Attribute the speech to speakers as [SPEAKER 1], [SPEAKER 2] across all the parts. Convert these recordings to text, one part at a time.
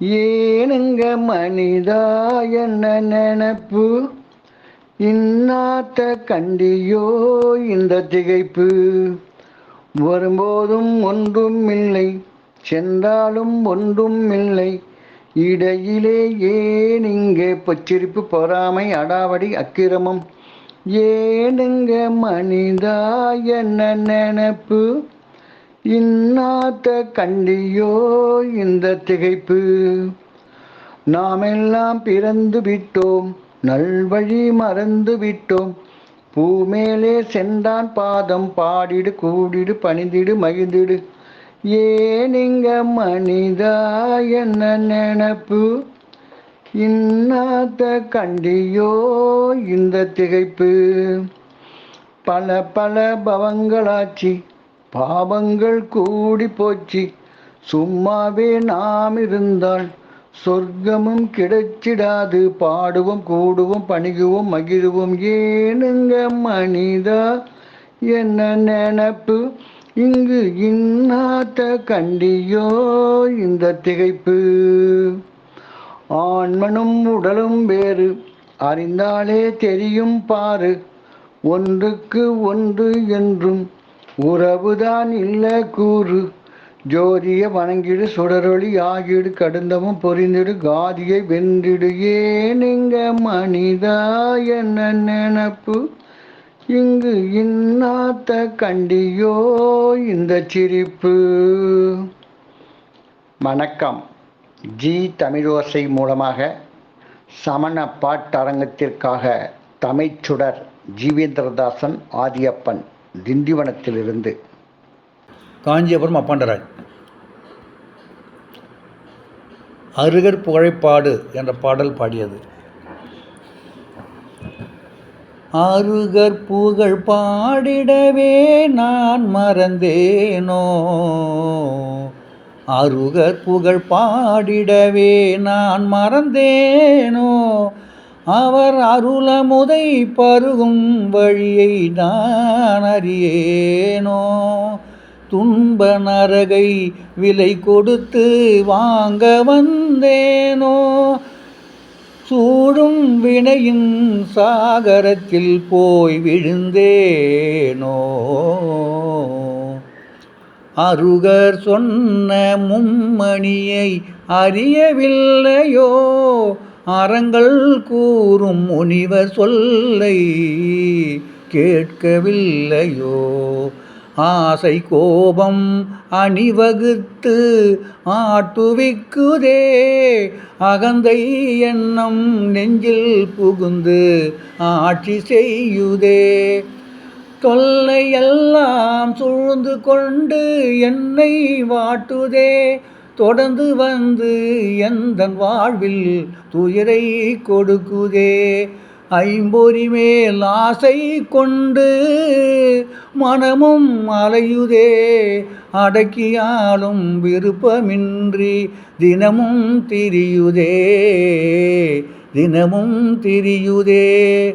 [SPEAKER 1] ஏனுங்க மனிதா என்ன நினப்பு? இன்னாத்த கண்டியோ இந்த திகைப்பு? வரும்போதும் ஒன்றும் இல்லை சென்றாலும் ஒன்றும் இல்லை இடையிலே ஏன் இங்கே பொச்சிரிப்பு பொறாமை அடாவடி அக்கிரமம்? ஏனுங்க மனிதா என்ன நினப்பு? இன்னாத்த கண்டியோ இந்த திகைப்பு. நாமெல்லாம் பிறந்து விட்டோம் நல்வழி மறந்து விட்டோம். பூமேலே சென்றான் பாதம் பாடிடு கூடிடு பணிந்திடு மகிழ்ந்திடு. ஏனிங்க மனிதா என்ன நினப்பு? இன்னாத்த கண்டியோ இந்த திகைப்பு. பல பல பவங்களாச்சி பாவங்கள் கூடி போச்சு. சும்மாவே நாம் இருந்தால் சொர்க்கமும் கிடைச்சிடாது. பாடுவோம் கூடுவோம் பணிகுவோம் மகிழ்வோம். ஏனுங்க மனிதா என்ன நினப்பு? இங்கு இன்னாத்த கண்டியோ இந்த திகைப்பு? ஆண்மனும் உடலும் வேறு அறிந்தாலே தெரியும் பாரு. ஒன்றுக்கு ஒன்று என்றும் உறவுதான் இல்லை கூறு. ஜோதிய வணங்கிடு சுடரொளி ஆகிடு கடுந்தமும் பொறிந்திடு காதியை வென்றிடு. ஏனிங்க மனிதா? என்ன நினப்பு? இங்கு இன்னாத்த கண்டியோ? இந்த சிரிப்பு. வணக்கம். ஜி தமிழோசை மூலமாக சமண பாட்டரங்கத்திற்காக தமிழ்ச்சுடர் ஜீவேந்திரதாசன் ஆதியப்பன். திண்டிவனத்திலிருந்து.
[SPEAKER 2] காஞ்சிபுரம் அப்பாண்டராய். அருகர் புகழைப்பாடு என்ற பாடல் பாடியது. அருகர் புகழ் பாடிடவே நான் மறந்தேனோ? அருகர் புகழ் பாடிடவே நான் மறந்தேனோ? அவர் அருளமுதை பருகும் வழியை நான் அறியேனோ துன்ப நரகை விலை கொடுத்து வாங்க வந்தேனோ. சூடும் வினையின் சாகரத்தில் போய் விழுந்தேனோ. அருகர் சொன்ன மும்மணியை அறியவில்லையோ. அறங்கள் கூறும் முனிவர் சொல்லை கேட்கவில்லையோ? ஆசை கோபம் அணிவகுத்து ஆட்டுவிக்குதே. அகந்தை எண்ணம் நெஞ்சில் புகுந்து ஆட்சி செய்யுதே. தொல்லையெல்லாம் சூழ்ந்து கொண்டு என்னை வாட்டுதே. தொடர்ந்து வந்து எந்தன் வாழ்வில் துயரை கொடுக்குதே? ஐம்பொறி மேல் ஆசை கொண்டு மனமும் அலையுதே. அடக்கியாலும் விருப்பமின்றி தினமும் திரியுதே. தினமும் திரியுதே.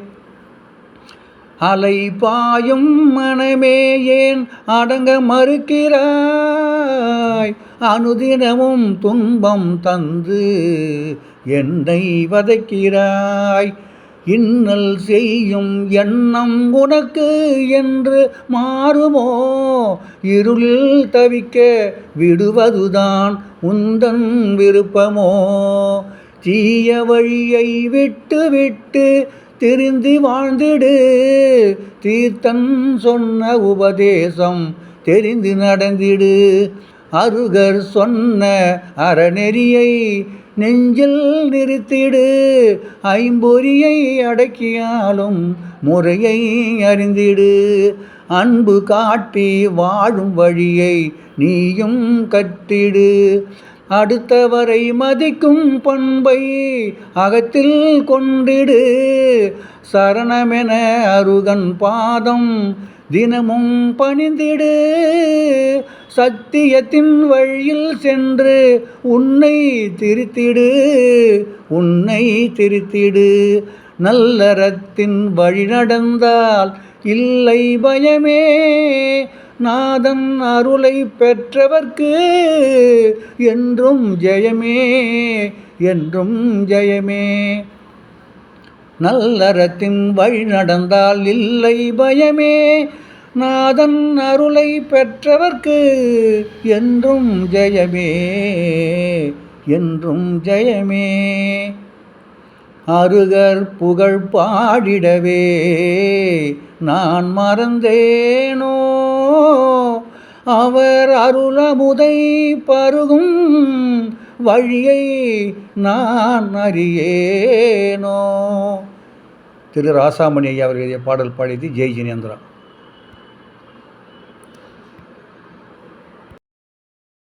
[SPEAKER 2] அலை பாயும் மனமே ஏன் அடங்க மறுக்கிறாய்? அனுதினமும் துன்பம் தந்து என்னை வதைக்கிறாய். இன்னல் செய்யும் எண்ணம் உனக்கு என்று மாறுமோ? இருளில் தவிக்க விடுவதுதான் உந்தன் விருப்பமோ? தீய வழியை விட்டு விட்டு திருந்தி வாழ்ந்திடு. தீர்த்தன் சொன்ன உபதேசம் தெரிந்து நடந்திடு. அருகர் சொன்ன அறநெறியை நெஞ்சில் நிறுத்திடு. ஐம்பொறியை அடக்கியாலும் முறையை அறிந்திடு. அன்பு காட்டி வாழும் வழியை நீயும் கற்றிடு. அடுத்தவரை மதிக்கும் பண்பை அகத்தில் கொண்டிடு. சரணமென அருகன் பாதம் தினமும் பணிந்திடு. சத்தியத்தின் வழியில் சென்று உன்னை திருத்திடு உன்னை திருத்திடு. நல்லறத்தின் வழி நடந்தால் இல்லை பயமே. நாதன் அருளை பெற்றவர்க்கு என்றும் ஜெயமே என்றும் ஜெயமே. நல்லறத்தின் வழி நடந்தால் இல்லை பயமே. நாதன் அருளை பெற்றவர்க்கு என்றும் ஜெயமே என்றும் ஜெயமே. அருகர் புகழ் பாடிடவே நான் மறந்தேனோ? அவர் அருளமுதை பருகும் வழியை நான் அறியேனோ? திரு ராசாமணி ஐயா எழுதிய பாடல் பாடியது ஜெய் ஜினேந்திரா